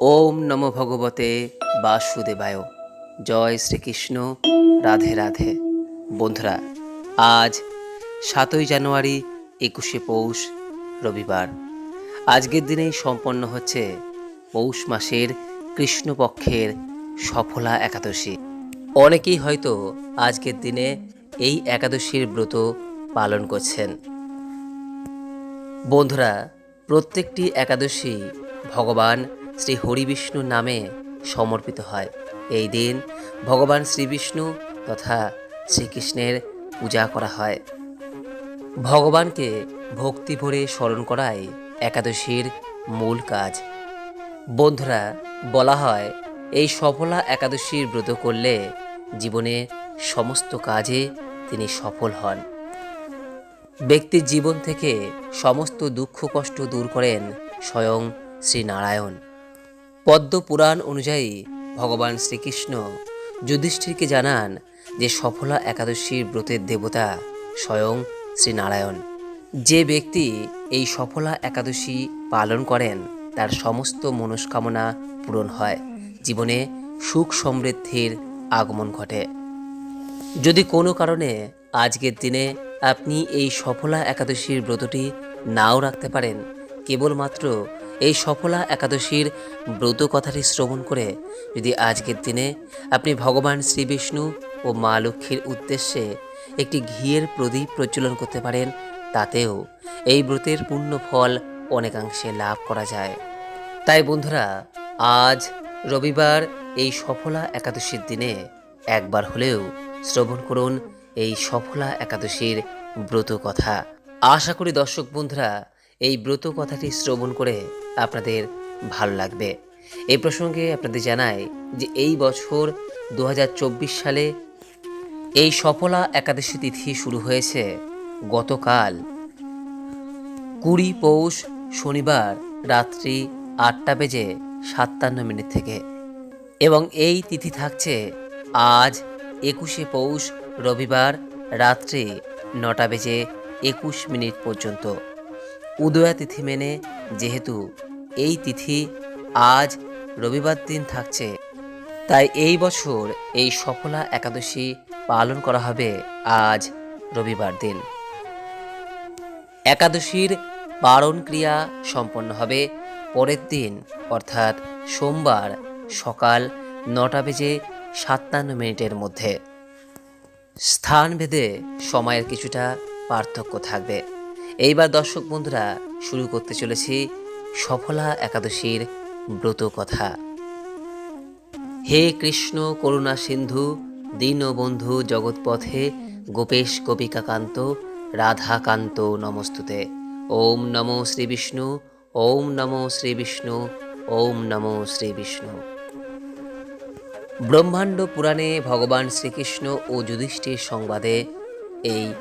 ওম নম ভগবতে বাসুদেবায়। জয় শ্রীকৃষ্ণ, রাধে রাধে। বন্ধুরা, আজ সাতই জানুয়ারি, একুশে পৌষ, রবিবার। আজকের দিনেই সম্পন্ন হচ্ছে পৌষ মাসের কৃষ্ণপক্ষের সফলা একাদশী। অনেকেই হয়তো আজকের দিনে এই একাদশীর ব্রত পালন করছেন। বন্ধুরা, প্রত্যেকটি একাদশী ভগবান শ্রী হরিবিষ্ণুর নামে সমর্পিত হয়। এই দিন ভগবান শ্রীবিষ্ণু তথা শ্রীকৃষ্ণের পূজা করা হয়। ভগবানকে ভক্তি ভরে স্মরণ করাই একাদশীর মূল কাজ। বন্ধুরা, বলা হয়, এই সফলা একাদশীর ব্রত করলে জীবনে সমস্ত কাজে তিনি সফল হন। ব্যক্তির জীবন থেকে সমস্ত দুঃখ কষ্ট দূর করেন স্বয়ং শ্রী নারায়ণ পদ্ম পুরাণ অনুযায়ী ভগবান শ্রীকৃষ্ণ যুধিষ্ঠিরকে জানান যে সফলা একাদশীর ব্রতের দেবতা স্বয়ং শ্রী নারায়ণ যে ব্যক্তি এই সফলা একাদশী পালন করেন, তার সমস্ত মনস্কামনা পূরণ হয়। জীবনে সুখ সমৃদ্ধির আগমন ঘটে। যদি কোনো কারণে আজকের দিনে আপনি এই সফলা একাদশীর ব্রতটি নাও রাখতে পারেন কেবলমাত্র এই সফলা একাদশীর ব্রত কথাটি শ্রবণ করে যদি আজকের দিনে আপনি ভগবান শ্রী বিষ্ণু ও মা লক্ষ্মীর উদ্দেশ্যে একটি ঘিয়ের প্রদীপ প্রজ্বলন করতে পারেন, তাতেও এই ব্রতের পূর্ণ ফল অনেকাংশে লাভ করা যায়। তাই বন্ধুরা, আজ রবিবার এই সফলা একাদশীর দিনে একবার হলেও শ্রবণ করুন এই সফলা একাদশীর ব্রত কথা। আশা করি দর্শক বন্ধুরা এই ব্রত কথাটি শ্রবণ করে আপনাদের ভালো লাগবে। এই প্রসঙ্গে আপনাদের জানাই যে এই বছর দু হাজার চব্বিশ সালে এই সফলা একাদশী তিথি শুরু হয়েছে। গতকাল কুড়ি পৌষ শনিবার রাত্রি আটটা বেজে সাতান্ন মিনিট থেকে। এবং এই তিথি থাকছে আজ একুশে পৌষ রবিবার রাত্রি নটা বেজে একুশ মিনিট পর্যন্ত। উদয়া তিথি মেনে যেহেতু এই তিথি আজ রবিবার দিন থাকছে, তাই এই বছর এই সফলা একাদশী পালন করা হবে আজ রবিবার দিন। একাদশীর পারণ ক্রিয়া সম্পন্ন হবে পরের দিন, অর্থাৎ সোমবার সকাল নটা বেজে সাতান্ন মিনিটের মধ্যে। স্থানভেদে সময়ের কিছুটা পার্থক্য থাকবে। এইবার দর্শক বন্ধুরা, শুরু করতে চলেছি সফলা একাদশীর ব্রত কথা। হে কৃষ্ণ করুণা সিন্ধু, দীনবন্ধু জগৎপথে, গোপেশ গোপিকাকান্ত, রাধাকান্ত নমস্তুতে। ওম নমো শ্রী বিষ্ণু, ওম নমো শ্রী বিষ্ণু, ওম নমো শ্রী বিষ্ণু। ব্রহ্মাণ্ড পুরাণে ভগবান শ্রীকৃষ্ণ ও যুধিষ্ঠির সংবাদে এই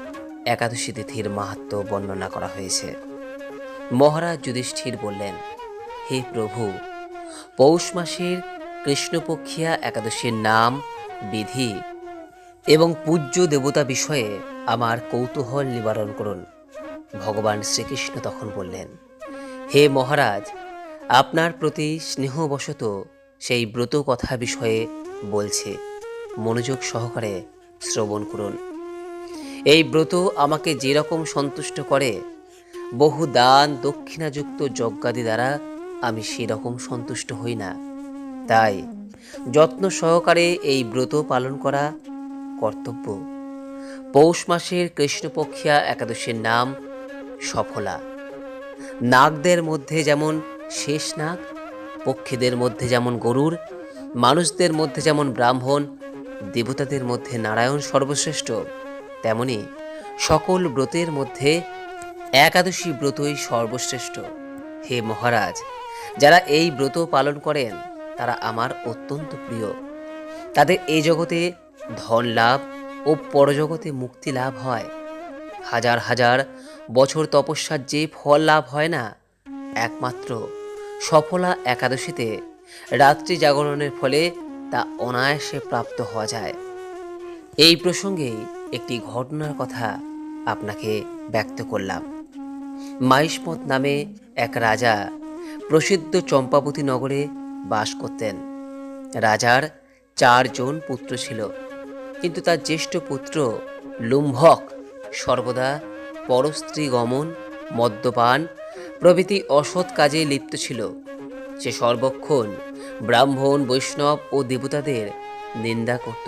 একাদশী তিথির মাহাত্ম বর্ণনা করা হয়েছে। মহারাজ যুধিষ্ঠির বললেন, হে প্রভু, পৌষ মাসের কৃষ্ণপক্ষিয়া একাদশীর নাম, বিধি এবং পূজ্য দেবতা বিষয়ে আমার কৌতূহল নিবারণ করুন। ভগবান শ্রীকৃষ্ণ তখন বললেন, হে মহারাজ, আপনার প্রতি স্নেহবশত সেই ব্রত কথা বিষয়ে বলছে। মনোযোগ সহকারে শ্রবণ করুন। এই ব্রত আমাকে যেরকম সন্তুষ্ট করে, বহু দান দক্ষিণাযুক্ত যজ্ঞাদি দ্বারা আমি সেরকম সন্তুষ্ট হই না। তাই যত্ন সহকারে এই ব্রত পালন করা কর্তব্য। পৌষ মাসের কৃষ্ণপক্ষিয়া একাদশীর নাম সফলা। নাগদের মধ্যে যেমন শেষ নাগ, পক্ষীদের মধ্যে যেমন গরুর, মানুষদের মধ্যে যেমন ব্রাহ্মণ, দেবতাদের মধ্যে নারায়ণ সর্বশ্রেষ্ঠ। তেমনি সকল ব্রতের মধ্যে একাদশী ব্রতই সর্বশ্রেষ্ঠ। হে মহারাজ, যারা এই ব্রত পালন করেন, তারা আমার অত্যন্ত প্রিয়। তাদের এই জগতে ধন লাভ ও পরজগতে মুক্তি লাভ হয়। হাজার হাজার বছর তপস্যার যে ফল লাভ হয় না, একমাত্র সফলা একাদশীতে রাত্রি জাগরণের ফলে তা অনায়াসে প্রাপ্ত হওয়া যায়। এই প্রসঙ্গে একটি ঘটনার কথা আপনাকে ব্যক্ত করলাম। মাইসমত নামে এক রাজা প্রসিদ্ধ চম্পাবতী নগরে বাস করতেন। রাজার চারজন পুত্র ছিল, কিন্তু তার জ্যেষ্ঠ পুত্র লুম্ভক সর্বদা পরস্ত্রী গমন, মদ্যপান প্রভৃতি অসৎ কাজে লিপ্ত ছিল। সে সর্বক্ষণ ব্রাহ্মণ, বৈষ্ণব ও দেবতাদের নিন্দা করত।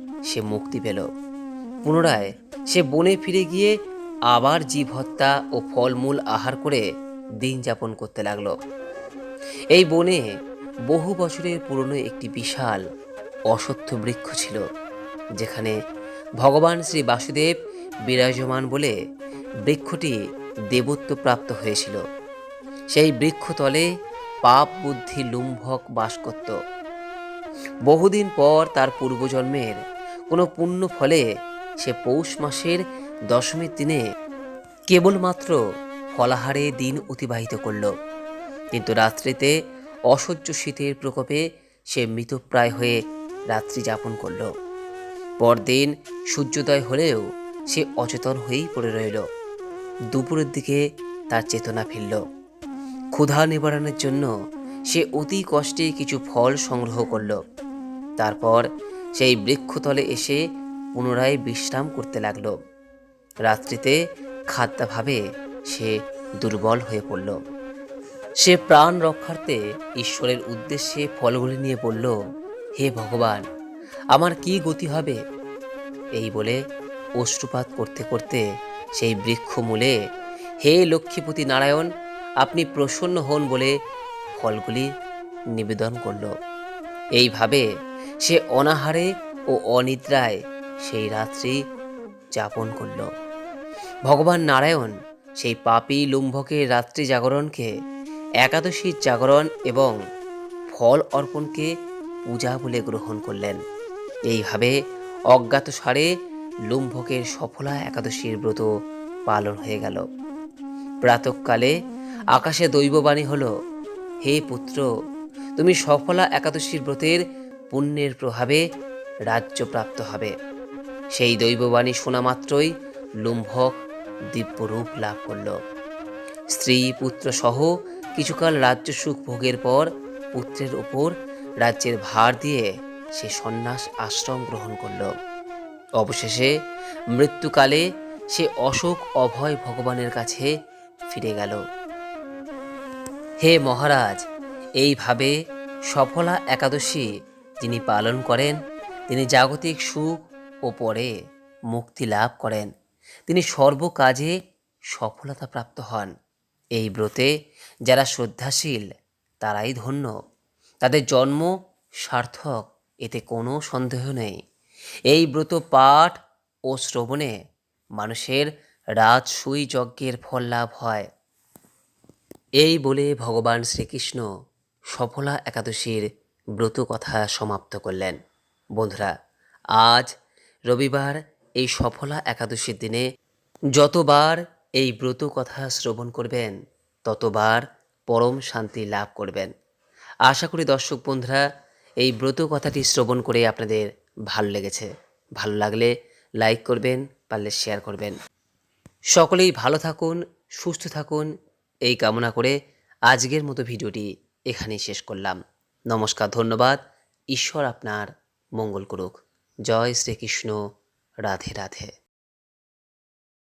সে মুক্তি পেল। পুনরায় সে বনে ফিরে গিয়ে আবার জীব হত্যা ও ফলমূল আহার করে দিন যাপন করতে লাগল। এই বনে বহু বছরের পুরনো একটি বিশাল অসত্য বৃক্ষ ছিল, যেখানে ভগবান শ্রী বাসুদেব বিরাজমান বলে বৃক্ষটি দেবত্ব প্রাপ্ত হয়েছিল। সেই বৃক্ষতলে পাপ বুদ্ধি লুম্ভক বাস করত। বহুদিন পর তার পূর্বজন্মের কোনো পুণ্য ফলে সে পৌষ মাসের দশমীর দিনে কেবলমাত্র ফলাহারে দিন অতিবাহিত করল। কিন্তু রাত্রিতে অসহ্য শীতের প্রকোপে সে মৃতপ্রায় হয়ে রাত্রি যাপন করল। পরদিন সূর্যোদয় হলেও সে অচেতন হয়েই পড়ে রইল। দুপুরের দিকে তার চেতনা ফিরল। ক্ষুধা নিবারণের জন্য সে অতি কষ্টে কিছু ফল সংগ্রহ করল। তারপর সেই বৃক্ষতলে এসে পুনরায় বিশ্রাম করতে লাগল। রাত্রিতে খাদ্যাভাবে সে দুর্বল হয়ে পড়ল। সে প্রাণ রক্ষার্থে ঈশ্বরের উদ্দেশ্যে ফলগুলি নিয়ে বলল, হে ভগবান, আমার কি গতি হবে? এই বলে অশ্রুপাত করতে করতে সেই বৃক্ষ মূলে হে লক্ষ্মীপতি নারায়ণ, আপনি প্রসন্ন হন বলে ফলগুলি নিবেদন করল। এইভাবে সে অনাহারে ও অনিদ্রায় সেই রাত্রি যাপন করল। ভগবান নারায়ণ সেই পাপী লুম্ভকের রাত্রি জাগরণকে একাদশীর জাগরণ এবং ফল অর্পণকে পূজা বলে গ্রহণ করলেন। এইভাবে অজ্ঞাত সারে লুম্ভকের সফলা একাদশীর ব্রত পালন হয়ে গেল। প্রাতকালে আকাশে দৈববাণী হল, হে পুত্র, তুমি সফলা একাদশীর ব্রতের পুণ্যের প্রভাবে রাজ্য প্রাপ্ত হবে। সেই দৈববাণী শোনা মাত্রই লুম্ভক দিব্যরূপ লাভ করল। স্ত্রী, পুত্র সহ কিছুকাল রাজ্য সুখ ভোগের পর পুত্রের ওপর রাজ্যের ভার দিয়ে সে সন্ন্যাস আশ্রম গ্রহণ করল। অবশেষে মৃত্যুকালে সে অশোক অভয় ভগবানের কাছে ফিরে গেল। হে মহারাজ, এইভাবে সফলা একাদশী যিনি পালন করেন, তিনি জাগতিক সুখ ও পরে মুক্তি লাভ করেন। তিনি সর্বকাজে সফলতা প্রাপ্ত হন। এই ব্রতে যারা শ্রদ্ধাশীল, তারাই ধন্য। তাদের জন্ম সার্থক, এতে কোনো সন্দেহ নেই। এই ব্রত পাঠ ও শ্রবণে মানুষের রাজসুই যজ্ঞের ফল লাভ হয়। এই বলে ভগবান শ্রীকৃষ্ণ সফলা একাদশীর ব্রত কথা সমাপ্ত করলেন। বন্ধুরা, আজ রবিবার এই সফলা একাদশীর দিনে যতবার এই ব্রত কথা শ্রবণ করবেন, ততবার পরম শান্তি লাভ করবেন। আশা করি দর্শক বন্ধুরা, এই ব্রত কথাটি শ্রবণ করে আপনাদের ভালো লেগেছে। ভালো লাগলে লাইক করবেন, পারলে শেয়ার করবেন। সকলেই ভালো থাকুন, সুস্থ থাকুন, এই কামনা করে আজকের মতো ভিডিওটি এখানেই শেষ করলাম। নমস্কার ধন্যবাদ। ঈশ্বর আপনার মঙ্গল করুক। জয় শ্রীকৃষ্ণ। রাধে রাধে।